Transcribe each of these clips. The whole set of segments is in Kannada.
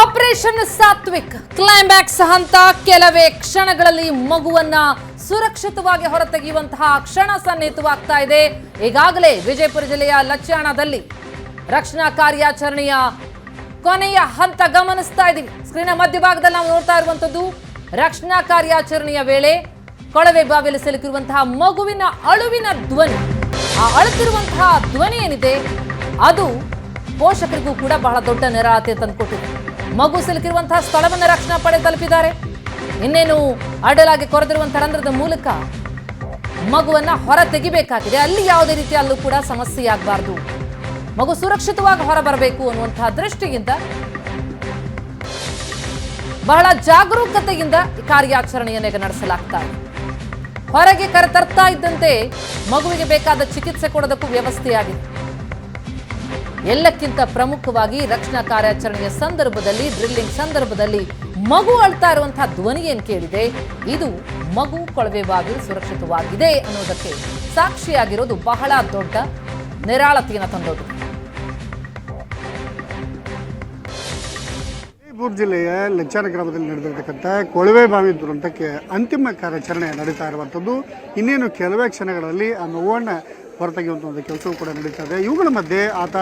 ಆಪರೇಷನ್ ಸಾತ್ವಿಕ್ ಕ್ಲೈಮ್ಯಾಕ್ಸ್ ಹಂತ ಕೆಲವೇ ಕ್ಷಣಗಳಲ್ಲಿ ಮಗುವನ್ನ ಸುರಕ್ಷಿತವಾಗಿ ಹೊರತೆಗೆಯುವಂತಹ ಕ್ಷಣ ಸನ್ನಿಹಿತವಾಗ್ತಾ ಇದೆ. ಈಗಾಗಲೇ ವಿಜಯಪುರ ಜಿಲ್ಲೆಯ ಲಚ್ಚಾಣದಲ್ಲಿ ರಕ್ಷಣಾ ಕಾರ್ಯಾಚರಣೆಯ ಕೊನೆಯ ಹಂತ ಗಮನಿಸ್ತಾ ಇದ್ದೀವಿ. ಸ್ಕ್ರೀನ್ ಮಧ್ಯಭಾಗದಲ್ಲಿ ನಾವು ನೋಡ್ತಾ ಇರುವಂತದ್ದು ರಕ್ಷಣಾ ಕಾರ್ಯಾಚರಣೆಯ ವೇಳೆ ಕೊಳವೆ ಬಾವಿಯಲ್ಲಿ ಸಿಲುಕಿರುವಂತಹ ಮಗುವಿನ ಅಳುವಿನ ಧ್ವನಿ. ಆ ಅಳುತ್ತಿರುವಂತಹ ಧ್ವನಿ ಏನಿದೆ, ಅದು ಪೋಷಕರಿಗೂ ಕೂಡ ಬಹಳ ದೊಡ್ಡ ನಿರಾಳತೆ ತಂದುಕೊಟ್ಟಿದೆ. ಮಗು ಸಿಲುಕಿರುವಂತಹ ಸ್ಥಳವನ್ನು ರಕ್ಷಣಾ ಪಡೆ ತಲುಪಿದ್ದಾರೆ. ಇನ್ನೇನು ಅಡಲಾಗಿ ಕೊರೆದಿರುವಂತಹ ರಂಧ್ರದ ಮೂಲಕ ಮಗುವನ್ನ ಹೊರ ತೆಗಿಬೇಕಾಗಿದೆ ಅಲ್ಲಿ ಯಾವುದೇ ರೀತಿ ಅಲ್ಲೂ ಕೂಡ ಸಮಸ್ಯೆ ಆಗಬಾರ್ದು ಮಗು ಸುರಕ್ಷಿತವಾಗಿ ಹೊರ ಬರಬೇಕು ಅನ್ನುವಂತಹ ದೃಷ್ಟಿಯಿಂದ, ಬಹಳ ಜಾಗರೂಕತೆಯಿಂದ ಈ ಕಾರ್ಯಾಚರಣೆಯನ್ನು ನಡೆಸಲಾಗ್ತಾ ಇದೆ. ಹೊರಗೆ ಕರೆತರ್ತಾ ಇದ್ದಂತೆ ಮಗುವಿಗೆ ಬೇಕಾದ ಚಿಕಿತ್ಸೆ ಕೊಡೋದಕ್ಕೂ ವ್ಯವಸ್ಥೆಯಾಗಿದೆ. ಎಲ್ಲಕ್ಕಿಂತ ಪ್ರಮುಖವಾಗಿ ರಕ್ಷಣಾ ಕಾರ್ಯಾಚರಣೆಯ ಸಂದರ್ಭದಲ್ಲಿ ಡ್ರಿಲ್ಲಿಂಗ್ ಸಂದರ್ಭದಲ್ಲಿ ಮಗು ಅಳ್ತಾ ಇರುವಂತಹ ಧ್ವನಿ ಏನು ಕೇಳಿದೆ? ಇದು ಮಗು ಕೊಳವೆ ಬಾಗಿಲು ಸುರಕ್ಷಿತವಾಗಿದೆ ಅನ್ನೋದಕ್ಕೆ ಸಾಕ್ಷಿಯಾಗಿರೋದು ಬಹಳ ದೊಡ್ಡ ನಿರಾಳತೆಯನ್ನು ತಂದೋದು. ವಿಜಯಪುರ ಜಿಲ್ಲೆಯ ಲಚ್ಚಾನ ಗ್ರಾಮದಲ್ಲಿ ನಡೆದಿರತಕ್ಕಂಥ ಕೊಳವೆ ಬಾವಿ ದುರಂತಕ್ಕೆ ಅಂತಿಮ ಕಾರ್ಯಾಚರಣೆ ನಡೀತಾ ಇರುವಂಥದ್ದು. ಇನ್ನೇನು ಕೆಲವೇ ಕ್ಷಣಗಳಲ್ಲಿ ಆ ನೋವನ್ನು ಹೊರತೆಗೆಯುವಂಥ ಒಂದು ಕೆಲಸವೂ ಕೂಡ ನಡೀತಾ ಇದೆ. ಇವುಗಳ ಮಧ್ಯೆ ಆತ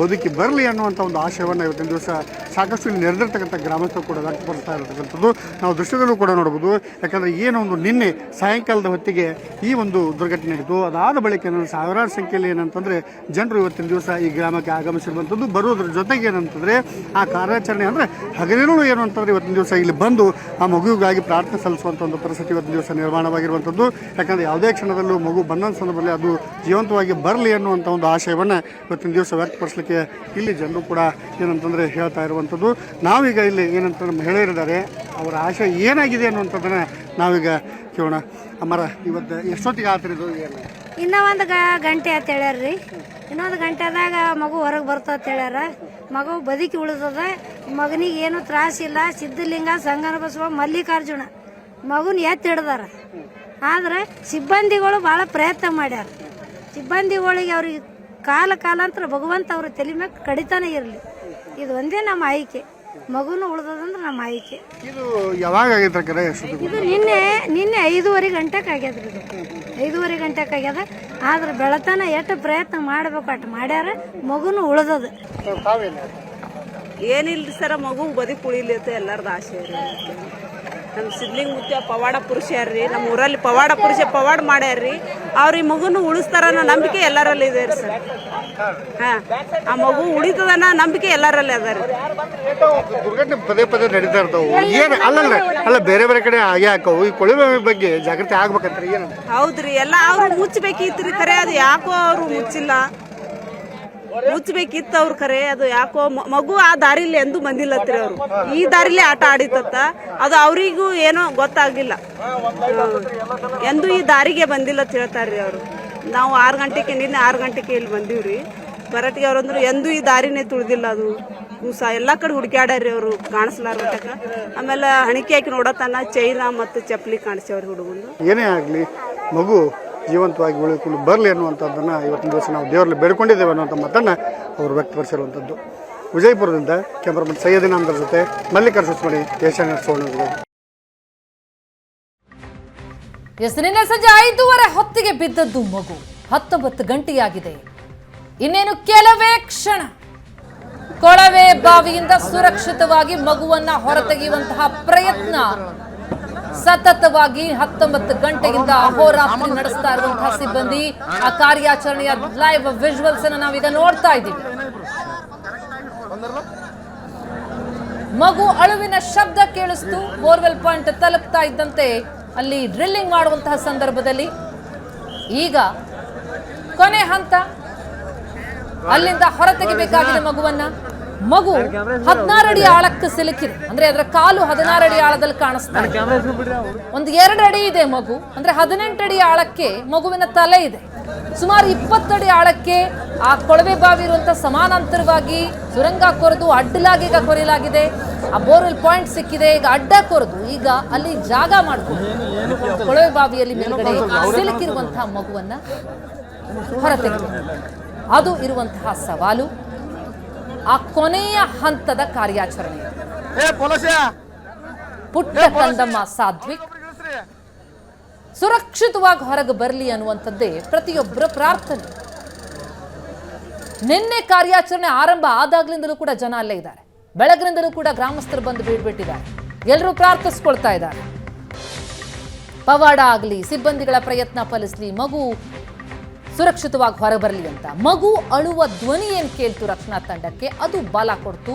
ಬದುಕಿ ಬರಲಿ ಅನ್ನುವಂಥ ಒಂದು ಆಶಯವನ್ನು ಇವತ್ತಿನ ದಿವಸ ಸಾಕಷ್ಟು ಇಲ್ಲಿ ನೆರೆದಿರ್ತಕ್ಕಂಥ ಗ್ರಾಮಸ್ಥರು ಕೂಡ ವ್ಯಕ್ತಪಡಿಸ್ತಾ ಇರತಕ್ಕಂಥದ್ದು. ನಾವು ದೃಶ್ಯದಲ್ಲೂ ಕೂಡ ನೋಡ್ಬೋದು ಯಾಕಂದರೆ ಏನೋ ಒಂದು ನಿನ್ನೆ ಸಾಯಂಕಾಲದ ಹೊತ್ತಿಗೆ ಈ ಒಂದು ದುರ್ಘಟನೆ ನಡೆಯಿತು ಅದಾದ ಬಳಿಕ ಸಾವಿರಾರು ಸಂಖ್ಯೆಯಲ್ಲಿ ಏನಂತಂದರೆ ಜನರು ಇವತ್ತಿನ ದಿವಸ ಈ ಗ್ರಾಮಕ್ಕೆ ಆಗಮಿಸಿರುವಂಥದ್ದು. ಬರೋದ್ರ ಜೊತೆಗೆ ಏನಂತಂದರೆ ಆ ಕಾರ್ಯಾಚರಣೆ ಅಂದರೆ ಹಗಲಿರುಳು ಏನು ಅಂತಂದರೆ ಇವತ್ತಿನ ದಿವಸ ಇಲ್ಲಿ ಬಂದು ಆ ಮಗುವಿಗಾಗಿ ಪ್ರಾರ್ಥನೆ ಸಲ್ಲಿಸುವಂಥ ಒಂದು ಪರಿಸ್ಥಿತಿ ಇವತ್ತಿನ ದಿವಸ ನಿರ್ಮಾಣವಾಗಿರುವಂಥದ್ದು. ಯಾಕಂದರೆ ಯಾವುದೇ ಕ್ಷಣದಲ್ಲೂ ಮಗು ಬಂದಂಥ ಸಂದರ್ಭದಲ್ಲಿ ಅದು ಜೀವಂತವಾಗಿ ಬರಲಿ ಅನ್ನುವಂಥ ಒಂದು ಆಶಯವನ್ನು ಇವತ್ತಿನ ದಿವಸ ವ್ಯಕ್ತಪಡಿಸಲಿಕ್ಕೆ ಇಲ್ಲಿ ಜನರು ಕೂಡ ಏನಂತಂದರೆ ಹೇಳ್ತಾ ಇರುವಂಥದ್ದು ನಾವೀಗ ಇಲ್ಲಿ ಏನಂತಂದ್ರೆ ಮಹಿಳೆಯರಿದ್ದಾರೆ ಅವರ ಆಶಯ ಏನಾಗಿದೆ ಅನ್ನುವಂಥದ್ದನ್ನು ನಾವೀಗ ಕೇಳೋಣ. ಅಮ್ಮರ ಇವತ್ತು ಎಷ್ಟೊತ್ತಿಗೆ ಆತರಿದು ಏನು ಇನ್ನೂ ಒಂದು ಗಂಟೆ ಅಂತ ಹೇಳ್ಯಾರ್ರಿ. ಇನ್ನೊಂದು ಗಂಟೆದಾಗ ಮಗು ಹೊರಗೆ ಬರ್ತದೆ ಅಂತ ಹೇಳ್ಯಾರ. ಮಗು ಬದುಕಿ ಉಳಿದದ. ಮಗನಿಗೆ ಏನು ತ್ರಾಸಿಲ್ಲ ಸಿದ್ಧಲಿಂಗ ಸಂಗನ ಬಸವ ಮಲ್ಲಿಕಾರ್ಜುನ ಮಗುನ ಎತ್ತಿ ಹಿಡ್ದಾರ. ಆದ್ರೆ ಸಿಬ್ಬಂದಿಗಳು ಭಾಳ ಪ್ರಯತ್ನ ಮಾಡ್ಯಾರ. ಸಿಬ್ಬಂದಿಗಳಿಗೆ ಅವ್ರಿಗೆ ಕಾಲ ಕಾಲಾಂತರ ಭಗವಂತ ಅವ್ರ ತಲೆ ಮೇಲೆ ಕಡಿತಾನೆ ಇರಲಿ. ಇದು ಒಂದೇ ನಮ್ಮ ಆಯ್ಕೆ. ಮಗುನು ಉಳ್ದದಂದ್ರೆ ನಮ್ಮ ಆಯ್ಕೆ. ಇದು ಯಾವಾಗ ಆಗೈತೆ ಇದು ನಿನ್ನೆ ನಿನ್ನೆ ಐದೂವರೆ ಗಂಟೆಗೆ ಆಗ್ಯದ್ರಿ ಇದು. ಐದೂವರೆ ಗಂಟೆಗೆ ಆಗ್ಯದ. ಆದ್ರೆ ಬೆಳತನ ಎಷ್ಟು ಪ್ರಯತ್ನ ಮಾಡ್ಬೇಕು ಅಟ್ ಮಾಡ್ಯಾರ ಮಗುನು ಉಳ್ದದ. ಏನಿಲ್ಲ ಏನಿಲ್ರಿ ಸರ ಮಗು ಬದಿ ಕುಳಿಲಿ ಅಂತ ಎಲ್ಲರದ ಆಸೆ ರೀ. ನಮ್ಮ ಸಿದ್ಲಿಂಗ್ ಮುತ್ಯ ಪವಾಡ ಪುರುಷ ಪುರುಷರ್ರಿ ನಮ್ಮ ಊರಲ್ಲಿ ಪವಾಡ ಪುರುಷ ಪವಾಡ ಮಾಡ್ಯಾರ್ರಿ ಅವ್ರ ಈ ಮಗುನು ಉಳಿಸ್ತಾರ ಅನ್ನೋ ನಂಬಿಕೆ ಎಲ್ಲರಲ್ಲಿ ಇದೆ ರೀ ಸರ್. ಹಾ ಆ ಮಗು ಉಳಿತದನ್ನ ನಂಬಿಕೆ ಎಲ್ಲರಲ್ಲಿ ಅದ ರೀ. ದುರ್ಘಟನೆ ಪದೇ ಪದೇ ನಡೀತಾ ಇರ್ತಾವು. ಏನು ಅಲ್ಲಲ್ಲ ಅಲ್ಲ ಬೇರೆ ಬೇರೆ ಕಡೆ ಹಾಗೆ ಹಾಕವು. ಈ ಕೊಳವೆ ಬಗ್ಗೆ ಜಾಗೃತಿ ಆಗ್ಬೇಕಂತ ಏನು ಹೌದ್ರಿ ಎಲ್ಲ ಅವ್ರು ರೀ ಖರೆ ಅದು ಯಾಕೋ ಅವರು ಮುಚ್ಚಿಲ್ಲ. ಮುಚ್ಚಬೇಕಿತ್ತು ಅವ್ರ ಖರೆ. ಅದು ಯಾಕೋ ಮಗು ಆ ದಾರಿಲಿ ಎಂದು ಬಂದಿಲ್ಲತ್ರಿ ಅವರು. ಈ ದಾರಿಲಿ ಆಟ ಆಡಿತತ್ತ. ಅದು ಅವರಿಗೂ ಏನೋ ಗೊತ್ತಾಗಿಲ್ಲ ಎಂದು ಈ ದಾರಿಗೆ ಬಂದಿಲ್ಲ ಹೇಳ್ತಾರ್ರಿ ಅವರು. ನಾವು ಆರು ಗಂಟೆಗೆ ನಿನ್ನೆ ಆರು ಗಂಟೆಗೆ ಇಲ್ಲಿ ಬಂದೀವ್ರಿ. ಬರಟಿಗೆ ಅವ್ರು ಅಂದ್ರು, ಎಂದೂ ಈ ದಾರಿನೇ ತುಳಿದಿಲ್ಲ ಅದು. ಊಸ ಎಲ್ಲ ಕಡೆ ಹುಡುಕ್ಯಾಡ್ಯಾರ್ರಿ ಅವರು. ಕಾಣಿಸ್ಲಾರ ಆಮೇಲೆ ಹಣಿಕೆ ಹಾಕಿ ನೋಡತನ ಚೈನ ಮತ್ತು ಚಪ್ಪಲಿ ಕಾಣಿಸ್ಯಾವ್ರಿ ಹುಡುಗಂದು. ಏನೇ ಆಗಲಿ, ಮಗು ಜೀವಂತವಾಗಿ ಉಳಿದುಕೊಂಡು ಬರಲಿ ಅನ್ನುವಂಥದ್ದನ್ನು ಇವತ್ತಿನ ದಿವಸ ನಾವು ದೇವರಲ್ಲಿ ಬೇಡ್ಕೊಂಡಿದ್ದೇವೆ ಅನ್ನುವಂಥ ಮಾತನ್ನು ಅವರು ವ್ಯಕ್ತಪಡಿಸಿರುವಂಥದ್ದು. ವಿಜಯಪುರದಿಂದ ಕ್ಯಾಮ್ರಾಮನ್ ಸೈಯದಿನ ಅಂದರ ಜೊತೆ ಮಲ್ಲಿಕಾರ್ಜುನ ಸುಸ್ಮಣಿ ಏಷ್ಯಾನ ಸುವರ್ಣ ಎಸ್, ನಿನ್ನೆ ಸಂಜೆ ಐದೂವರೆ ಹೊತ್ತಿಗೆ ಬಿದ್ದದ್ದು ಮಗು. ಹತ್ತೊಂಬತ್ತು ಗಂಟೆಯಾಗಿದೆ. ಇನ್ನೇನು ಕೆಲವೇ ಕ್ಷಣ. ಕೊಳವೆ ಬಾವಿಯಿಂದ ಸುರಕ್ಷಿತವಾಗಿ ಮಗುವನ್ನ ಹೊರತೆಗೆಯುವಂತಹ ಪ್ರಯತ್ನ ಸತತವಾಗಿ ಹತ್ತೊಂಬತ್ತು ಗಂಟೆಯಿಂದ ಅಹೋರಾತ್ರಿ ನಡೆಸ್ತಾ ಇರುವಂತಹ ಸಿಬ್ಬಂದಿ, ಆ ಕಾರ್ಯಾಚರಣೆಯ ಲೈವ್ ವಿಜುವಲ್ಸ್ ಅನ್ನು ನಾವೀಗ ನೋಡ್ತಾ ಇದ್ದೀವಿ. ಮಗು ಅಳುವಿನ ಶಬ್ದ ಕೇಳಿಸ್ತು, ಬೋರ್ವೆಲ್ ಪಾಯಿಂಟ್ ತಲುಪ್ತಾ ಇದ್ದಂತೆ ಅಲ್ಲಿ ಡ್ರಿಲ್ಲಿಂಗ್ ಮಾಡುವಂತಹ ಸಂದರ್ಭದಲ್ಲಿ ಈಗ ಕೊನೆ ಹಂತ, ಅಲ್ಲಿಂದ ಹೊರತೆಗಿಬೇಕಾಗಿದೆ ಮಗುವನ್ನ. ಮಗು ಹದಿನಾರು ಅಡಿ ಆಳಕ್ಕೆ ಸಿಲುಕಿದೆ. ಅಂದ್ರೆ ಅದರ ಕಾಲು ಹದಿನಾರು ಅಡಿ ಆಳದಲ್ಲಿ ಕಾಣಿಸ್ತಾ ಇದೆ. ಒಂದು ಎರಡು ಅಡಿ ಇದೆ ಮಗು. ಅಂದ್ರೆ ಹದಿನೆಂಟು ಅಡಿ ಆಳಕ್ಕೆ ಮಗುವಿನ ತಲೆ ಇದೆ. ಸುಮಾರು ಇಪ್ಪತ್ತಡಿ ಆಳಕ್ಕೆ ಆ ಕೊಳವೆ ಬಾವಿ ಇರುವಂತ ಸಮಾನಾಂತರವಾಗಿ ಸುರಂಗ ಕೊರೆದು ಅಡ್ಡಲಾಗಿ ಈಗ ಕೊರೆಯಲಾಗಿದೆ. ಆ ಬೋರ್ವೆಲ್ ಪಾಯಿಂಟ್ ಸಿಕ್ಕಿದೆ. ಈಗ ಅಡ್ಡ ಕೊರೆದು ಈಗ ಅಲ್ಲಿ ಜಾಗ ಮಾಡ್ಕೊಂಡು ಕೊಳವೆ ಬಾವಿಯಲ್ಲಿ ಮೇಲ್ಗಡೆ ಸಿಲುಕಿರುವಂತಹ ಮಗುವನ್ನ ಹೊರತೆಗೆದು. ಅದು ಇರುವಂತಹ ಸವಾಲು. ಆ ಕೊನೆಯ ಹಂತದ ಕಾರ್ಯಾಚರಣೆ. ಪುಟ್ಟ ಕಂದಮ್ಮ ಸಾಧ್ವಿಕ್. ಸುರಕ್ಷಿತವಾಗಿ ಹೊರಗೆ ಬರಲಿ ಅನ್ನುವಂಥದ್ದೇ ಪ್ರತಿಯೊಬ್ಬರ ಪ್ರಾರ್ಥನೆ. ನಿನ್ನೆ ಕಾರ್ಯಾಚರಣೆ ಆರಂಭ ಆದಾಗ್ಲಿಂದಲೂ ಕೂಡ ಜನ ಅಲ್ಲೇ ಇದ್ದಾರೆ. ಬೆಳಗ್ರಿಂದಲೂ ಕೂಡ ಗ್ರಾಮಸ್ಥರು ಬಂದು ಬೀಳ್ಬಿಟ್ಟಿದ್ದಾರೆ. ಎಲ್ಲರೂ ಪ್ರಾರ್ಥಿಸ್ಕೊಳ್ತಾ ಇದ್ದಾರೆ. ಪವಾಡ ಆಗಲಿ ಸಿಬ್ಬಂದಿಗಳ ಪ್ರಯತ್ನ ಫಲಿಸಲಿ ಮಗು ಸುರಕ್ಷಿತವಾಗಿ ಹೊರಬರಲಿ ಅಂತ. ಮಗು ಅಳುವ ಧ್ವನಿ ಏನು ಕೇಳ್ತು ರಕ್ಷಣಾ ತಂಡಕ್ಕೆ? ಅದು ಬಲ ಕೊಡ್ತು.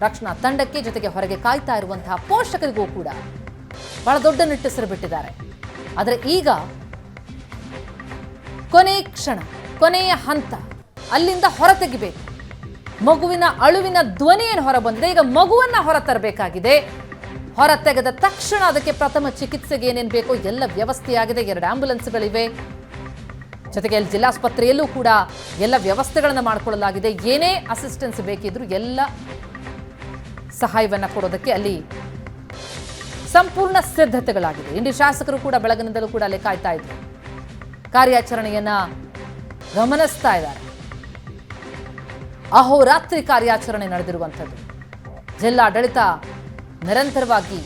ರಕ್ಷಣಾ ತಂಡಕ್ಕೆ ಜೊತೆಗೆ ಹೊರಗೆ ಕಾಯ್ತಾ ಇರುವಂತಹ ಪೋಷಕರಿಗೂ ಕೂಡ ಬಹಳ ದೊಡ್ಡ ನಿಟ್ಟುಸಿರು ಬಿಟ್ಟಿದ್ದಾರೆ. ಆದರೆ ಈಗ ಕೊನೆ ಕ್ಷಣ ಕೊನೆಯ ಹಂತ ಅಲ್ಲಿಂದ ಹೊರ ತೆಗಿಬೇಕು. ಮಗುವಿನ ಅಳುವಿನ ಧ್ವನಿ ಏನು ಹೊರ ಬಂದಿದೆ? ಈಗ ಮಗುವನ್ನ ಹೊರ ತರಬೇಕಾಗಿದೆ. ಹೊರ ತೆಗೆದ ತಕ್ಷಣ ಅದಕ್ಕೆ ಪ್ರಥಮ ಚಿಕಿತ್ಸೆಗೆ ಏನೇನು ಬೇಕೋ ಎಲ್ಲ ವ್ಯವಸ್ಥೆಯಾಗಿದೆ. ಎರಡು ಆಂಬ್ಯುಲೆನ್ಸ್ಗಳಿವೆ ಜೊತೆಗೆ ಅಲ್ಲಿ ಜಿಲ್ಲಾಸ್ಪತ್ರೆಯಲ್ಲೂ ಕೂಡ ಎಲ್ಲ ವ್ಯವಸ್ಥೆಗಳನ್ನು ಮಾಡಿಕೊಳ್ಳಲಾಗಿದೆ. ಏನೇ ಅಸಿಸ್ಟೆನ್ಸ್ ಬೇಕಿದ್ರೂ ಎಲ್ಲ ಸಹಾಯವನ್ನ ಕೊಡೋದಕ್ಕೆ ಅಲ್ಲಿ ಸಂಪೂರ್ಣ ಸಿದ್ಧತೆಗಳಾಗಿದೆ. ಇಂಡಿ ಶಾಸಕರು ಕೂಡ ಬೆಳಗಿನಿಂದಲೂ ಕೂಡ ಅಲ್ಲಿ ಕಾಯ್ತಾ ಇದ್ರು. ಕಾರ್ಯಾಚರಣೆಯನ್ನ ಗಮನಿಸ್ತಾ ಇದ್ದಾರೆ. ಅಹೋರಾತ್ರಿ ಕಾರ್ಯಾಚರಣೆ ನಡೆದಿರುವಂಥದ್ದು. ಜಿಲ್ಲಾಡಳಿತ ನಿರಂತರವಾಗಿ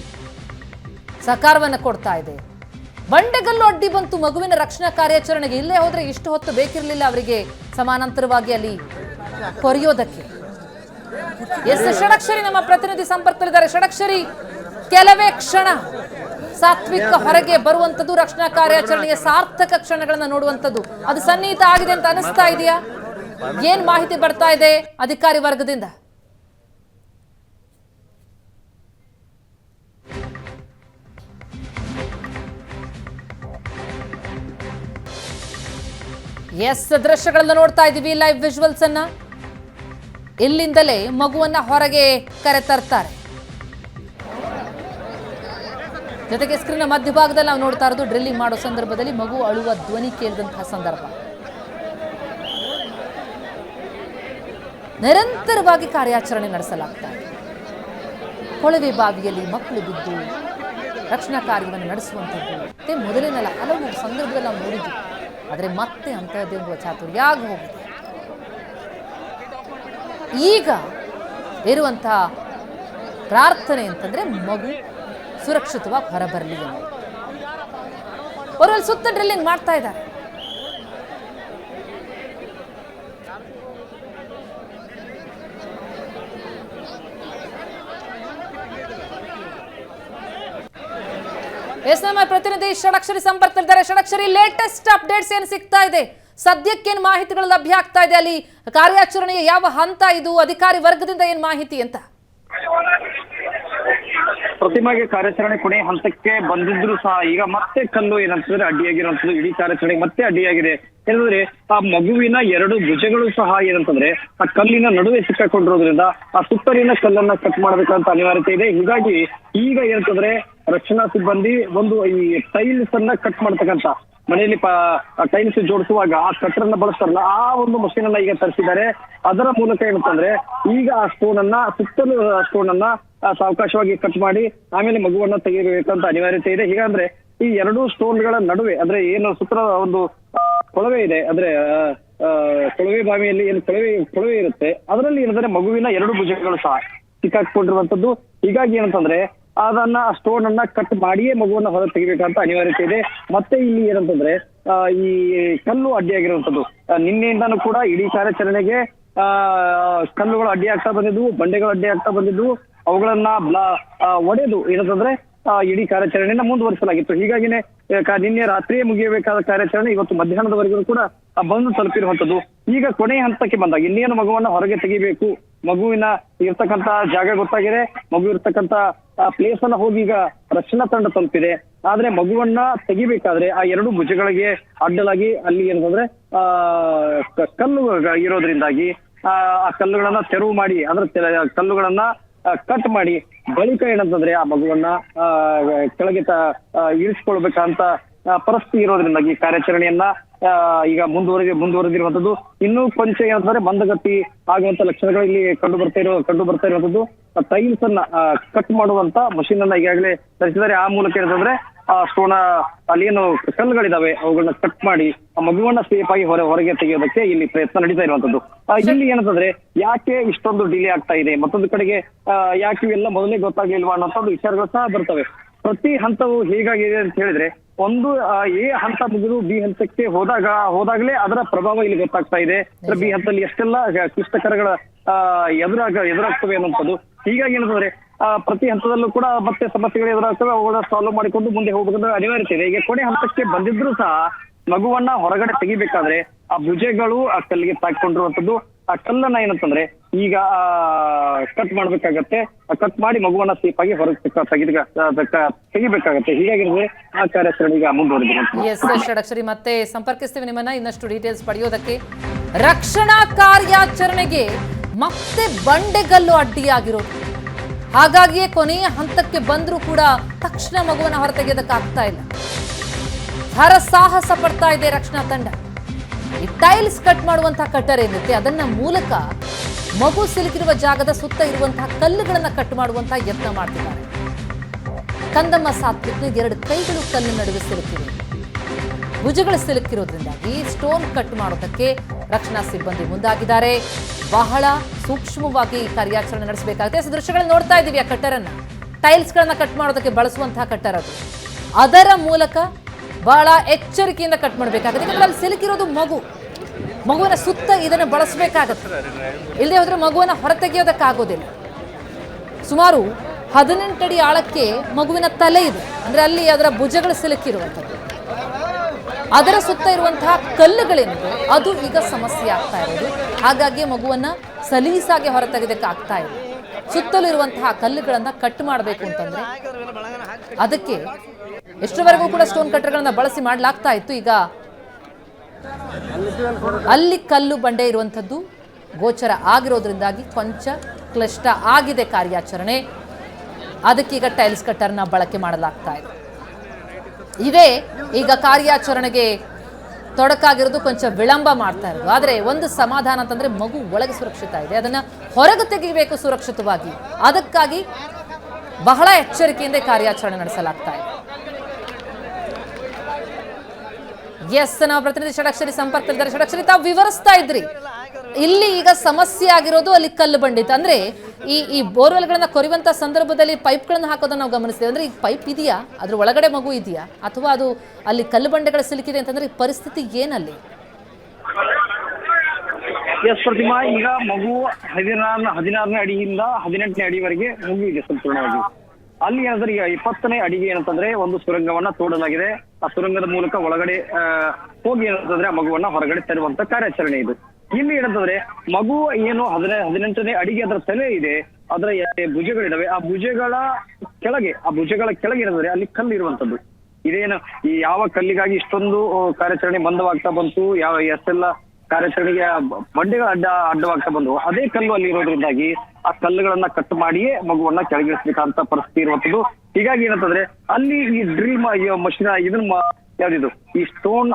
ಸಹಕಾರವನ್ನು ಕೊಡ್ತಾ ಇದೆ. ಬಂಡೆಗಲ್ಲು ಅಡ್ಡಿ ಬಂತು. ಮಗುವಿನ ರಕ್ಷಣಾ ಕಾರ್ಯಾಚರಣೆಗೆ ಇಲ್ಲೇ ಹೋದ್ರೆ ಇಷ್ಟು ಹೊತ್ತು ಬೇಕಿರಲಿಲ್ಲ ಅವರಿಗೆ. ಸಮಾನಾಂತರವಾಗಿ ಅಲ್ಲಿ ಕೊರೆಯೋದಕ್ಕೆ. ಎಸ್ ಷಡಕ್ಷರಿ ನಮ್ಮ ಪ್ರತಿನಿಧಿ ಸಂಪರ್ಕದಲ್ಲಿದ್ದಾರೆ. ಷಡಕ್ಷರಿ ಕೆಲವೇ ಕ್ಷಣ ಸಾತ್ವಿಕ ಹೊರಗೆ ಬರುವಂತದ್ದು ರಕ್ಷಣಾ ಕಾರ್ಯಾಚರಣೆಯ ಸಾರ್ಥಕ ಕ್ಷಣಗಳನ್ನ ನೋಡುವಂತದ್ದು ಅದು ಸನ್ನಿಹಿತ ಆಗಿದೆ ಅಂತ ಅನಿಸ್ತಾ ಇದೆಯಾ? ಏನ್ ಮಾಹಿತಿ ಬರ್ತಾ ಇದೆ ಅಧಿಕಾರಿ ವರ್ಗದಿಂದ? ಎಸ್ ದೃಶ್ಯಗಳನ್ನು ನೋಡ್ತಾ ಇದೀವಿ. ಲೈವ್ ವಿಜುವಲ್ಸ್ ಅನ್ನ. ಇಲ್ಲಿಂದಲೇ ಮಗುವನ್ನ ಹೊರಗೆ ಕರೆತರ್ತಾರೆ ಜೊತೆಗೆ ಸ್ಕ್ರೀನ್ ಮಧ್ಯಭಾಗದಲ್ಲಿ ನಾವು ನೋಡ್ತಾ ಇರೋದು ಡ್ರಿಲ್ಲಿಂಗ್ ಮಾಡೋ ಸಂದರ್ಭದಲ್ಲಿ ಮಗು ಅಳುವ ಧ್ವನಿ ಕೇಳಿದಂತಹ ಸಂದರ್ಭ. ನಿರಂತರವಾಗಿ ಕಾರ್ಯಾಚರಣೆ ನಡೆಸಲಾಗ್ತಾ ಇದೆ. ಕೊಳವೆ ಬಾವಿಯಲ್ಲಿ ಮಕ್ಕಳು ಬಿದ್ದು ರಕ್ಷಣಾ ಕಾರ್ಯವನ್ನು ನಡೆಸುವಂಥದ್ದು ಮತ್ತೆ ಮೊದಲಿನಲ್ಲ ಹಲವು ಸಂದರ್ಭದಲ್ಲಿ ನಾವು ನೋಡಿದ್ವಿ. ಆದರೆ ಮತ್ತೆ ಅಂತಹದ್ದೆಂಬುವ ಚಾತುರ್ಯ ಆಗಿ ಹೋಗುತ್ತೆ ಈಗ ಇರುವಂತಹ ಪ್ರಾರ್ಥನೆ ಅಂತಂದ್ರೆ ಮಗು ಸುರಕ್ಷಿತವಾಗಿ ಹೊರಬರಲಿ ಅಂತ ಅವರು ಅಲ್ಲಿ ಸುತ್ತ ಡ್ರಿಲ್ಲಿಂಗ್ ಮಾಡ್ತಾ ಇದ್ದಾರೆ? ಎಸ್ ನಮ್ಮ ಪ್ರತಿನಿಧಿ ಷಡಕ್ಷರಿ ಸಂಪರ್ಕದಲ್ಲಿದ್ದಾರೆ ಷಡಕ್ಷರಿ ಲೇಟೆಸ್ಟ್ ಅಪ್ಡೇಟ್ಸ್ ಏನು ಸಿಗ್ತಾ ಇದೆ? ಸದ್ಯಕ್ಕೇನು ಮಾಹಿತಿಗಳು ಲಭ್ಯ ಆಗ್ತಾ ಇದೆ? ಅಲ್ಲಿ ಕಾರ್ಯಾಚರಣೆಯ ಯಾವ ಹಂತ ಇದು? ಅಧಿಕಾರಿ ವರ್ಗದಿಂದ ಏನು ಮಾಹಿತಿ ಅಂತ? ಪ್ರತಿಮಾಗೆ ಕಾರ್ಯಾಚರಣೆ ಕೊನೆ ಹಂತಕ್ಕೆ ಬಂದಿದ್ರು ಸಹ ಈಗ ಮತ್ತೆ ಕಲ್ಲು ಏನಂತಂದ್ರೆ ಅಡ್ಡಿಯಾಗಿರುವಂತದ್ದು ಇಡೀ ಕಾರ್ಯಾಚರಣೆ ಮತ್ತೆ ಅಡ್ಡಿಯಾಗಿದೆ. ಏನಂದ್ರೆ, ಆ ಮಗುವಿನ ಎರಡು ಭುಜಗಳು ಸಹ ಏನಂತಂದ್ರೆ, ಆ ಕಲ್ಲಿನ ನಡುವೆ ಸಿಕ್ಕಾಕೊಂಡಿರೋದ್ರಿಂದ ಆ ಸುತ್ತಲಿನ ಕಲ್ಲನ್ನ ಕಟ್ ಮಾಡ್ಬೇಕಂತ ಅನಿವಾರ್ಯತೆ ಇದೆ. ಹೀಗಾಗಿ ಈಗ ಏನಂತಂದ್ರೆ ರಕ್ಷಣಾ ಸಿಬ್ಬಂದಿ ಒಂದು ಈ ಟೈಲ್ಸ್ ಅನ್ನ ಕಟ್ ಮಾಡ್ತಕ್ಕಂತ, ಮನೆಯಲ್ಲಿ ಟೈಲ್ಸ್ ಜೋಡಿಸುವಾಗ ಆ ಕಟ್ಟರನ್ನ ಬಳಸ್ತಾರಲ್ಲ, ಆ ಒಂದು ಮಷೀನ್ ಅನ್ನ ಈಗ ತರಿಸಿದ್ದಾರೆ. ಅದರ ಮೂಲಕ ಏನಂತಂದ್ರೆ, ಈಗ ಆ ಸ್ಟೋನ್ ಅನ್ನ, ಸುತ್ತಲೂ ಸ್ಟೋನ್ ಅನ್ನ ಸಾವಕಾಶವಾಗಿ ಕಟ್ ಮಾಡಿ, ಆಮೇಲೆ ಮಗುವನ್ನ ತೆಗೆಯಬೇಕಂತ ಅನಿವಾರ್ಯತೆ ಇದೆ. ಹೀಗಂದ್ರೆ, ಈ ಎರಡೂ ಸ್ಟೋನ್ಗಳ ನಡುವೆ, ಅಂದ್ರೆ ಏನು ಸುತ್ತ ಒಂದು ಕೊಳವೆ ಇದೆ, ಅಂದ್ರೆ ಕೊಳವೆ ಬಾವಿಯಲ್ಲಿ ಏನು ಕೊಳವೆ ಕೊಳವೆ ಇರುತ್ತೆ. ಅದರಲ್ಲಿ ಏನಂದ್ರೆ ಮಗುವಿನ ಎರಡು ಭುಜಗಳು ಸಹ ಸಿಕ್ಕಾಕೊಂಡಿರುವಂತದ್ದು ಹೀಗಾಗಿ ಏನಂತಂದ್ರೆ ಅದನ್ನ ಸ್ಟೋನ್ ಅನ್ನ ಕಟ್ ಮಾಡಿಯೇ ಮಗುವನ್ನ ಹೊರ ತೆಗಿಬೇಕಂತ ಅನಿವಾರ್ಯತೆ ಇದೆ. ಮತ್ತೆ ಇಲ್ಲಿ ಏನಂತಂದ್ರೆ ಆ, ಈ ಕಲ್ಲು ಅಡ್ಡಿಯಾಗಿರುವಂತದ್ದು ನಿನ್ನೆಯಿಂದಾನು ಕೂಡ ಇಡೀ ಕಾರ್ಯಾಚರಣೆಗೆ ಆ ಕಲ್ಲುಗಳು ಅಡ್ಡಿ ಆಗ್ತಾ ಬಂದಿದ್ವು ಬಂಡೆಗಳು ಅಡ್ಡಿ ಆಗ್ತಾ ಬಂದಿದ್ವು. ಅವುಗಳನ್ನ ಒಡೆದು ಏನಂತಂದ್ರೆ ಇಡೀ ಕಾರ್ಯಾಚರಣೆಯನ್ನ ಮುಂದುವರಿಸಲಾಗಿತ್ತು. ಹೀಗಾಗಿನೇ ನಿನ್ನೆ ರಾತ್ರಿಯೇ ಮುಗಿಯಬೇಕಾದ ಕಾರ್ಯಾಚರಣೆ ಇವತ್ತು ಮಧ್ಯಾಹ್ನದವರೆಗೂ ಕೂಡ ಬಂದು ತಲುಪಿರುವಂತದ್ದು ಈಗ ಕೊನೆಯ ಹಂತಕ್ಕೆ ಬಂದಾಗ, ಇನ್ನೇನು ಮಗುವನ್ನ ಹೊರಗೆ ತೆಗಿಬೇಕು? ಮಗುವಿನ ಇರ್ತಕ್ಕಂತ ಜಾಗ ಗೊತ್ತಾಗಿದೆ. ಮಗು ಇರ್ತಕ್ಕಂತ ಪ್ಲೇಸ್ ಅನ್ನ ಹೋಗಿ ಈಗ ರಕ್ಷಣಾ ತಂಡ ತಲುಪಿದೆ. ಆದ್ರೆ ಮಗುವನ್ನ ತೆಗಿಬೇಕಾದ್ರೆ ಆ ಎರಡು ಭುಜಗಳಿಗೆ ಅಡ್ಡಲಾಗಿ ಅಲ್ಲಿ ಏನಂದ್ರೆ ಆ ಕಲ್ಲು ಇರೋದ್ರಿಂದಾಗಿ, ಆ ಕಲ್ಲುಗಳನ್ನ ತೆರವು ಮಾಡಿ, ಅಂದ್ರೆ ಕಲ್ಲುಗಳನ್ನ ಕಟ್ ಮಾಡಿ ಬಳಿಕ ಏನಂತಂದ್ರೆ ಆ ಮಗುವನ್ನ ಕೆಳಗೆ ತ ಆ, ಇಳಿಸ್ಕೊಳ್ಬೇಕಂತ ಇರೋದ್ರಿಂದ ಪರಿಸ್ಥಿತಿ ಇರೋದ್ರಿಂದಾಗಿ ಕಾರ್ಯಾಚರಣೆಯನ್ನ ಈಗ ಮುಂದುವರೆದಿ ಮುಂದುವರೆದಿರುವಂತದ್ದು. ಇನ್ನೂ ಕೊಂಚ ಏನಂತಂದ್ರೆ ಮಂದಗತಿ ಆಗುವಂತ ಲಕ್ಷಣಗಳು ಇಲ್ಲಿ ಕಂಡು ಬರ್ತಾ ಇರೋ ಕಂಡು ಬರ್ತಾ ಇರುವಂತದ್ದು. ಟೈಲ್ಸ್ ಅನ್ನ ಕಟ್ ಮಾಡುವಂತ ಮಷೀನ್ ಅನ್ನ ಈಗಾಗಲೇ ತರಿಸಿದ್ದಾರೆ. ಆ ಮೂಲಕ ಏನಂತಂದ್ರೆ ಆ ಸ್ಟೋನ್ ಅಲ್ಲಿ ಏನು ಕಲ್ಲುಗಳಿದಾವೆ ಅವುಗಳನ್ನ ಕಟ್ ಮಾಡಿ ಆ ಮಗುವನ್ನ ಸೇಫ್ ಆಗಿ ಹೊರ ಹೊರಗೆ ತೆಗೆಯೋದಕ್ಕೆ ಇಲ್ಲಿ ಪ್ರಯತ್ನ ನಡೀತಾ ಇರುವಂತದ್ದು. ಇಲ್ಲಿ ಏನಂತಂದ್ರೆ ಯಾಕೆ ಇಷ್ಟೊಂದು ಡಿಲೇ ಆಗ್ತಾ ಇದೆ? ಮತ್ತೊಂದು ಕಡೆಗೆ ಯಾಕೆ ಇವೆಲ್ಲ ಮೊದಲೇ ಗೊತ್ತಾಗ್ಲಿಲ್ವಾ ಅನ್ನೋದು ವಿಚಾರಗಳು ಸಹ ಬರ್ತವೆ. ಪ್ರತಿ ಹಂತವು ಹೇಗಾಗಿದೆ ಅಂತ ಹೇಳಿದ್ರೆ ಒಂದು ಎ ಹಂತ ಮುಗಿದು ಬಿ ಹಂತಕ್ಕೆ ಹೋದಾಗ ಹೋದಾಗಲೇ ಅದರ ಪ್ರಭಾವ ಇಲ್ಲಿ ಗೊತ್ತಾಗ್ತಾ ಇದೆ. ಬಿ ಹಂತದಲ್ಲಿ ಎಷ್ಟೆಲ್ಲ ಕ್ಲಿಷ್ಟಕರಗಳ ಆ, ಎದುರಾಗ ಎದುರಾಗ್ತವೆ ಅನ್ನುವಂಥದ್ದು ಹೀಗಾಗಿ ಏನಂತಂದ್ರೆ ಆ, ಪ್ರತಿ ಹಂತದಲ್ಲೂ ಕೂಡ ಮತ್ತೆ ಸಮಸ್ಯೆಗಳು ಎದುರಾಗ್ತವೆ ಅವುಗಳ ಸಾಲ್ವ್ ಮಾಡಿಕೊಂಡು ಮುಂದೆ ಹೋಗಬೇಕಂದ್ರೆ ಅನಿವಾರ್ಯತೆ ಇದೆ. ಈಗ ಕೊನೆ ಹಂತಕ್ಕೆ ಬಂದಿದ್ರು ಸಹ ಮಗುವನ್ನ ಹೊರಗಡೆ ತೆಗಿಬೇಕಾದ್ರೆ ಆ ಭುಜಗಳು ಆ ಕಲ್ಲಿಗೆ ತಾಕೊಂಡಿರುವಂತದ್ದು ಆ ಕಲ್ಲನ್ನ ಏನಂತಂದ್ರೆ ಈಗ ಕಟ್ ಮಾಡ್ಬೇಕಾಗತ್ತೆ ಕಟ್ ಮಾಡಿ ಮಗುವನ್ನ ಸೇಫ್ ಆಗಿ ಹೊರಗೆ ತೆಗೆದ ತೆಗಿಬೇಕಾಗತ್ತೆ. ಹೀಗಾಗಿ ಆ ಕಾರ್ಯಾಚರಣೆ ಈಗ ಮುಂದುವರೆದಿದೆ ಮತ್ತೆ ಸಂಪರ್ಕಿಸ್ತೀವಿ ನಿಮ್ಮನ್ನ. ಇನ್ನಷ್ಟು ಡೀಟೇಲ್ಸ್ ಪಡೆಯೋದಕ್ಕೆ ರಕ್ಷಣಾ ಕಾರ್ಯಾಚರಣೆಗೆ ಮತ್ತೆ ಬಂಡೆಗಲ್ಲು ಅಡ್ಡಿಯಾಗಿರೋದು. ಹಾಗಾಗಿಯೇ ಕೊನೆಯ ಹಂತಕ್ಕೆ ಬಂದರೂ ಕೂಡ ತಕ್ಷಣ ಮಗುವನ್ನು ಹೊರತೆಗೆಯೋದಕ್ಕಾಗ್ತಾ ಇಲ್ಲ. ಹರಸಾಹಸ ಪಡ್ತಾ ಇದೆ ರಕ್ಷಣಾ ತಂಡ. ಈ ಟೈಲ್ಸ್ ಕಟ್ ಮಾಡುವಂತಹ ಕಟ್ಟರ್ ಏನಿರುತ್ತೆ, ಅದನ್ನ ಮೂಲಕ ಮಗು ಸಿಲುಕಿರುವ ಜಾಗದ ಸುತ್ತ ಇರುವಂತಹ ಕಲ್ಲುಗಳನ್ನ ಕಟ್ ಮಾಡುವಂತಹ ಯತ್ನ ಮಾಡ್ತಿದ್ದಾರೆ. ಕಂದಮ್ಮ ಸಾತ್ವಿಕ್ನ ಎರಡು ಕೈಗಳು ಕಲ್ಲು ನಡುವೆ ಸಿಲುಕಿವೆ. ಭುಜಗಳು ಸಿಲುಕಿರೋದ್ರಿಂದಾಗಿ ಸ್ಟೋನ್ ಕಟ್ ಮಾಡೋದಕ್ಕೆ ರಕ್ಷಣಾ ಸಿಬ್ಬಂದಿ ಮುಂದಾಗಿದ್ದಾರೆ. ಬಹಳ ಸೂಕ್ಷ್ಮವಾಗಿ ಕಾರ್ಯಾಚರಣೆ ನಡೆಸಬೇಕಾಗುತ್ತೆ. ದೃಶ್ಯಗಳನ್ನ ನೋಡ್ತಾ ಇದ್ದೀವಿ ಆ ಕಟ್ಟರನ್ನ. ಟೈಲ್ಸ್ಗಳನ್ನ ಕಟ್ ಮಾಡೋದಕ್ಕೆ ಬಳಸುವಂತಹ ಕಟ್ಟರ್ ಅದು. ಅದರ ಮೂಲಕ ಬಹಳ ಎಚ್ಚರಿಕೆಯಿಂದ ಕಟ್ ಮಾಡಬೇಕಾಗುತ್ತೆ. ಯಾಕಂದ್ರೆ ಅಲ್ಲಿ ಸಿಲುಕಿರೋದು ಮಗು. ಮಗುವಿನ ಸುತ್ತ ಇದನ್ನು ಬಳಸಬೇಕಾಗತ್ತೆ. ಇಲ್ಲದೆ ಹೋದ್ರೆ ಮಗುವನ್ನ ಹೊರತೆಗೆಯೋದಕ್ಕಾಗೋದಿಲ್ಲ. ಸುಮಾರು ಹದಿನೆಂಟು ಅಡಿ ಆಳಕ್ಕೆ ಮಗುವಿನ ತಲೆ ಇದೆ. ಅಂದರೆ ಅಲ್ಲಿ ಅದರ ಭುಜಗಳು ಸಿಲುಕಿರುವಂಥದ್ದು. ಅದರ ಸುತ್ತ ಇರುವಂತಹ ಕಲ್ಲುಗಳೇನಿದೆ ಅದು ಈಗ ಸಮಸ್ಯೆ ಆಗ್ತಾ ಇರೋದು. ಹಾಗಾಗಿ ಮಗುವನ್ನ ಸಲೀಸಾಗಿ ಹೊರತೆಗೆದಕ್ಕಾಗ್ತಾ ಇದೆ ಸುತ್ತಲೂ ಇರುವಂತಹ ಕಲ್ಲುಗಳನ್ನ ಕಟ್ ಮಾಡಬೇಕು ಅಂತಂದ್ರೆ ಅದಕ್ಕೆ ಎಷ್ಟರವರೆಗೂ ಕೂಡ ಸ್ಟೋನ್ ಕಟ್ಟರ್ಗಳನ್ನ ಬಳಸಿ ಮಾಡಲಾಗ್ತಾ ಇತ್ತು ಈಗ. ಅಲ್ಲಿ ಕಲ್ಲು ಬಂಡೆ ಇರುವಂಥದ್ದು ಗೋಚರ ಆಗಿರೋದ್ರಿಂದಾಗಿ ಕೊಂಚ ಕ್ಲಿಷ್ಟ ಆಗಿದೆ ಕಾರ್ಯಾಚರಣೆ. ಅದಕ್ಕೀಗ ಟೈಲ್ಸ್ ಕಟ್ಟರ್ನ ಬಳಕೆ ಮಾಡಲಾಗ್ತಾ ಇದೆ. ಇದೇ ಈಗ ಕಾರ್ಯಾಚರಣೆಗೆ ತೊಡಕಾಗಿರೋದು ಕೊಂಚ ವಿಳಂಬ ಮಾಡ್ತಾ ಇರೋದು. ಆದರೆ ಒಂದು ಸಮಾಧಾನ ಅಂತಂದ್ರೆ ಮಗು ಒಳಗೆ ಸುರಕ್ಷಿತ ಇದೆ. ಅದನ್ನ ಹೊರಗೆ ತೆಗಿಬೇಕು ಸುರಕ್ಷಿತವಾಗಿ. ಅದಕ್ಕಾಗಿ ಬಹಳ ಎಚ್ಚರಿಕೆಯಿಂದ ಕಾರ್ಯಾಚರಣೆ ನಡೆಸಲಾಗ್ತಾ ಇದೆ. ಎಸ್ ನಾವು ಪ್ರತಿನಿಧಿ ಷಡಕ್ಷರಿ ಸಂಪರ್ಕದಲ್ಲಿದ್ದಾರೆ ಷಡಕ್ಷರಿ ತಾವು ವಿವರಿಸ್ತಾ ಇದ್ರಿ. ಇಲ್ಲಿ ಈಗ ಸಮಸ್ಯೆ ಆಗಿರೋದು ಅಲ್ಲಿ ಕಲ್ಲು ಬಂಡಿತ. ಅಂದ್ರೆ ಈ ಈ ಬೋರ್ವೆಲ್ಗಳನ್ನ ಕೊರೆಯುವಂತ ಸಂದರ್ಭದಲ್ಲಿ ಪೈಪ್ಗಳನ್ನ ಹಾಕೋದನ್ನ ನಾವು ಗಮನಿಸ್ತೇವೆ. ಅಂದ್ರೆ ಈ ಪೈಪ್ ಇದೆಯಾ? ಅದ್ರ ಒಳಗಡೆ ಮಗು ಇದೆಯಾ? ಅಥವಾ ಅದು ಅಲ್ಲಿ ಕಲ್ಲು ಬಂಡೆಗಳ ಸಿಲುಕಿದೆ ಅಂತಂದ್ರೆ ಈ ಪರಿಸ್ಥಿತಿ ಏನಲ್ಲಿ? ಎಸ್ ಪ್ರತಿಮಾ, ಈಗ ಮಗು ಹದಿನಾರು ಹದಿನಾರನೇ ಅಡಿಯಿಂದ ಹದಿನೆಂಟನೇ ಅಡಿವರೆಗೆ ಮಗು ಇದೆ ಸಂಪೂರ್ಣವಾಗಿ. ಅಲ್ಲಿ ಏನಾದ್ರೆ ಈಗ ಇಪ್ಪತ್ತನೇ ಅಡಿಗೆ ಏನಂತಂದ್ರೆ ಒಂದು ಸುರಂಗವನ್ನ ತೋಡಲಾಗಿದೆ. ಆ ಸುರಂಗದ ಮೂಲಕ ಒಳಗಡೆ ಹೋಗಿ ಏನಂತಂದ್ರೆ ಆ ಮಗುವನ್ನ ಹೊರಗಡೆ ತರುವಂತ ಕಾರ್ಯಾಚರಣೆ ಇದು. ಇಲ್ಲಿ ಏನಂತಂದ್ರೆ, ಮಗು ಏನು ಹದಿನೈ, ಹದಿನೆಂಟನೇ ಅಡಿಗೆ ಅದರ ತಲೆ ಇದೆ, ಅದರ ಭುಜಗಳಿದಾವೆ ಆ ಭುಜಗಳ ಕೆಳಗೆ, ಆ ಭುಜಗಳ ಕೆಳಗೆ ಏನಂದ್ರೆ ಅಲ್ಲಿ ಕಲ್ಲು ಇರುವಂತದ್ದು ಇದೇನು, ಈ ಯಾವ ಕಲ್ಲಿಗಾಗಿ ಇಷ್ಟೊಂದು ಕಾರ್ಯಾಚರಣೆ ಬಂದವಾಗ್ತಾ ಬಂತು, ಯಾವ ಎಷ್ಟೆಲ್ಲ ಕಾರ್ಯಾಚರಣೆಗೆ ಬಂಡೆಗಳ ಅಡ್ಡ, ಅಡ್ಡವಾಗ್ತಾ ಬಂದವು, ಅದೇ ಕಲ್ಲು ಅಲ್ಲಿ ಇರೋದ್ರಿಂದಾಗಿ ಆ ಕಲ್ಲುಗಳನ್ನ ಕಟ್ ಮಾಡಿಯೇ ಮಗುವನ್ನ ಕೆಳಗಿಳಿಸ್ಬೇಕಂತ ಪರಿಸ್ಥಿತಿ ಇರುವಂತದ್ದು ಹೀಗಾಗಿ ಏನಂತಂದ್ರೆ, ಅಲ್ಲಿ ಈ ಡ್ರಿಲ್ ಮಷಿನ್, ಇದನ್ನ ಯಾವ್ದಿದು, ಈ ಸ್ಟೋನ್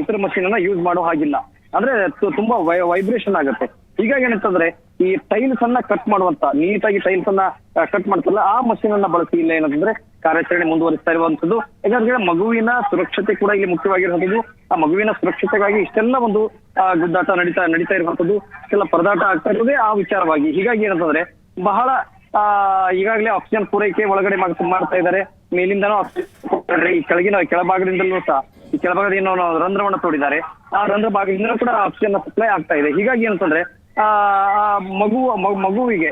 ಇತರ ಮಷೀನ್ ಅನ್ನ ಯೂಸ್ ಮಾಡೋ ಹಾಗಿಲ್ಲ. ಅಂದ್ರೆ ತುಂಬಾ ತುಂಬಾ ವೈಬ್ರೇಷನ್ ಆಗುತ್ತೆ. ಹೀಗಾಗಿ ಏನಂತಂದ್ರೆ ಈ ಟೈಲ್ಸ್ ಅನ್ನ ಕಟ್ ಮಾಡುವಂತ, ನೀಟಾಗಿ ಟೈಲ್ಸ್ ಅನ್ನ ಕಟ್ ಮಾಡ್ತಲ್ಲ, ಆ ಮಷಿನ್ ಅನ್ನ ಬಳಸಿ ಇಲ್ಲ ಏನಂತಂದ್ರೆ ಕಾರ್ಯಾಚರಣೆ ಮುಂದುವರಿಸ್ತಾ ಇರುವಂತದ್ದು. ಯಾಕಂದ್ರೆ ಮಗುವಿನ ಸುರಕ್ಷತೆ ಕೂಡ ಇಲ್ಲಿ ಮುಖ್ಯವಾಗಿರುವಂತದ್ದು. ಆ ಮಗುವಿನ ಸುರಕ್ಷತೆಗಾಗಿ ಇಷ್ಟೆಲ್ಲ ಒಂದು ಗುದ್ದಾಟ ನಡೀತಾ ನಡೀತಾ ಇರುವಂತದ್ದು, ಇಷ್ಟೆಲ್ಲ ಪರದಾಟ ಆಗ್ತಾ ಇರೋದೇ ಆ ವಿಚಾರವಾಗಿ. ಹೀಗಾಗಿ ಏನಂತಂದ್ರೆ ಬಹಳ, ಆ, ಈಗಾಗಲೇ ಆಕ್ಸಿಜನ್ ಪೂರೈಕೆ ಒಳಗಡೆ ಮಾಡ್ತಾ ಇದ್ದಾರೆ. ಮೇಲಿಂದನೂ ಈ ಕೆಳಗಿನ, ಕೆಳಭಾಗದಿಂದಲೂ ಸಹ. ಈ ಕೆಳಭಾಗದ ಏನೋ ರಂಧ್ರವನ್ನ ತೋಡಿದ್ದಾರೆ. ಆ ರಂಧ್ರ ಭಾಗದಿಂದ ಕೂಡ ಆಕ್ಸಿಜನ್ ಸಪ್ಲೈ ಆಗ್ತಾ ಇದೆ. ಹೀಗಾಗಿ ಏನಂತಂದ್ರೆ ಆ ಮಗು, ಮಗು- ಮಗುವಿಗೆ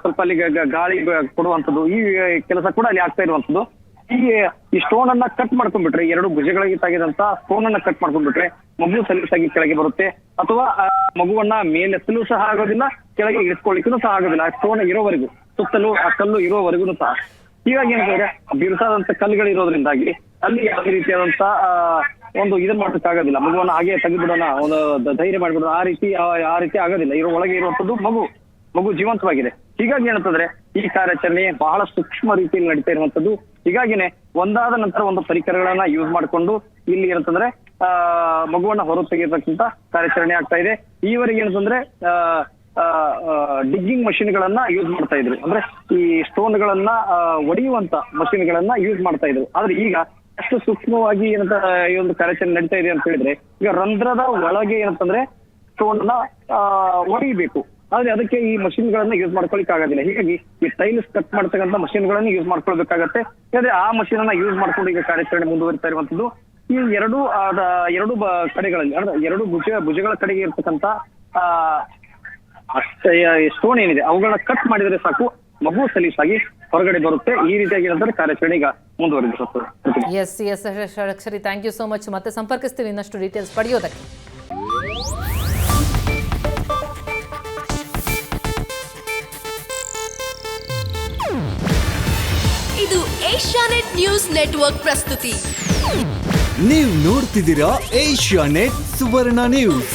ಸ್ವಲ್ಪ ಅಲ್ಲಿ ಗಾಳಿ ಕೊಡುವಂಥದ್ದು, ಈ ಕೆಲಸ ಕೂಡ ಅಲ್ಲಿ ಆಗ್ತಾ ಇರುವಂಥದ್ದು. ಹೀಗೆ ಈ ಸ್ಟೋನ್ ಅನ್ನ ಕಟ್ ಮಾಡ್ಕೊಂಡ್ಬಿಟ್ರೆ ಎರಡು ಭುಜಗಳಿಗೆ ತಾಗಿದಂತ ಸ್ಟೋನ್ ಅನ್ನ ಕಟ್ ಮಾಡ್ಕೊಂಡ್ಬಿಟ್ರೆ, ಮಗು ಸಲೀಸಾಗಿ ಕೆಳಗೆ ಬರುತ್ತೆ. ಅಥವಾ ಮಗುವನ್ನ ಮೇಲೆತ್ತಲು ಸಹ ಆಗೋದಿಲ್ಲ, ಕೆಳಗೆ ಇಳಿಸ್ಕೊಳ್ಳಿಕ್ಕೂ ಸಹ ಆಗೋದಿಲ್ಲ. ಆ ಸ್ಟೋನ್ ಇರೋವರೆಗೂ, ಸುತ್ತಲೂ, ಆ ಕಲ್ಲು ಇರೋವರೆಗೂ ಸಹ. ಹೀಗಾಗಿ ಏನಂತಂದ್ರೆ ಬಿರುಸಾದಂತ ಕಲ್ಲುಗಳು ಇರೋದ್ರಿಂದಾಗಿ ಅಲ್ಲಿ ಯಾವುದೇ ರೀತಿಯಾದಂತ ಒಂದು ಇದನ್ನ ಮಾಡೋಕ್ಕಾಗೋದಿಲ್ಲ ಮಗುವನ್ನ ಹಾಗೆ ತೆಗೆದ್ಬಿಡೋಣ ಒಂದು ಧೈರ್ಯ ಮಾಡ್ಬಿಡೋಣ, ಆ ರೀತಿ, ಆ- ರೀತಿ ಆಗೋದಿಲ್ಲ. ಇರೋ ಒಳಗೆ ಇರುವಂತದ್ದು ಮಗು. ಮಗು ಜೀವಂತವಾಗಿದೆ. ಹೀಗಾಗಿ ಏನಂತಂದ್ರೆ ಈ ಕಾರ್ಯಾಚರಣೆ ಬಹಳ ಸೂಕ್ಷ್ಮ ರೀತಿಯಲ್ಲಿ ನಡೀತಾ ಇರುವಂತದ್ದು ಹೀಗಾಗಿನೇ ಒಂದಾದ ನಂತರ ಒಂದು ಪರಿಕರಗಳನ್ನ ಯೂಸ್ ಮಾಡಿಕೊಂಡು ಇಲ್ಲಿ ಏನಂತಂದ್ರೆ, ಆ, ಮಗುವನ್ನ ಹೊರ ತೆಗೆಯತಕ್ಕಂತ ಕಾರ್ಯಾಚರಣೆ ಆಗ್ತಾ ಇದೆ. ಈವರೆಗೆ ಏನಂತಂದ್ರೆ, ಆ ಡಿಗ್ಗಿಂಗ್ ಮಷಿನ್ಗಳನ್ನ ಯೂಸ್ ಮಾಡ್ತಾ ಇದ್ರು. ಅಂದ್ರೆ ಈ ಸ್ಟೋನ್ ಗಳನ್ನ ಒಡೆಯುವಂತ ಒಡೆಯುವಂತ ಮಷಿನ್ಗಳನ್ನ ಯೂಸ್ ಮಾಡ್ತಾ ಇದ್ರು. ಆದ್ರೆ ಈಗ ಅಷ್ಟು ಸೂಕ್ಷ್ಮವಾಗಿ ಏನಂತ ಈ ಒಂದು ಕಾರ್ಯಾಚರಣೆ ನಡೀತಾ ಇದೆ ಅಂತ ಹೇಳಿದ್ರೆ, ಈಗ ರಂಧ್ರದ ಒಳಗೆ ಏನಂತಂದ್ರೆ ಸ್ಟೋನ್ ಒಡೆಯಬೇಕು. ಆದ್ರೆ ಅದಕ್ಕೆ ಈ ಮಷಿನ್ ಗಳನ್ನ ಯೂಸ್ ಮಾಡ್ಕೊಳಿಕ್ ಆಗೋದಿಲ್ಲ. ಹೀಗಾಗಿ ಈ ಟೈಲ್ಸ್ ಕಟ್ ಮಾಡ್ತಕ್ಕಂಥ ಮಷಿನ್ ಗಳನ್ನ ಯೂಸ್ ಮಾಡ್ಕೊಳ್ಬೇಕಾಗತ್ತೆ. ಯಾಕಂದ್ರೆ ಆ ಮಷಿನ್ ಅನ್ನ ಯೂಸ್ ಮಾಡ್ಕೊಂಡು ಈಗ ಕಾರ್ಯಾಚರಣೆ ಮುಂದುವರಿತಾ ಇರುವಂತದ್ದು ಈ ಎರಡು ಎರಡು ಕಡೆಗಳಲ್ಲಿ, ಅಂದ್ರೆ ಎರಡು ಭುಜ, ಭುಜಗಳ ಕಡೆಗೆ ಇರ್ತಕ್ಕಂತ ಆ ಸ್ಟೋನ್ ಏನಿದೆ, ಅವುಗಳನ್ನ ಕಟ್ ಮಾಡಿದ್ರೆ ಸಾಕು. ಮಗು ಸಲೀಸಾಗಿ ಹೊರಗಡೆ ಬರುತ್ತೆ. ಈ ರೀತಿಯಾಗಿ ಕಾರ್ಯಾಚರಣೆ ಈಗ ಮುಂದುವರೆದಿರುತ್ತದೆ S S Shadakshari thank you so much ಮತ್ತೆ ಸಂಪರ್ಕಿಸ್ತೀವಿ ಇನ್ನಷ್ಟು ಡೀಟೇಲ್ಸ್ ಪಡೆಯೋದಕ್ಕೆ. ಇದು ಏಷ್ಯಾನೆಟ್ ನ್ಯೂಸ್ ನೆಟ್ವರ್ಕ್ ಪ್ರಸ್ತುತಿ. ನೀವು ನೋಡ್ತಿದ್ದೀರಾ ಏಷ್ಯಾನೆಟ್ ಸುವರ್ಣ ನ್ಯೂಸ್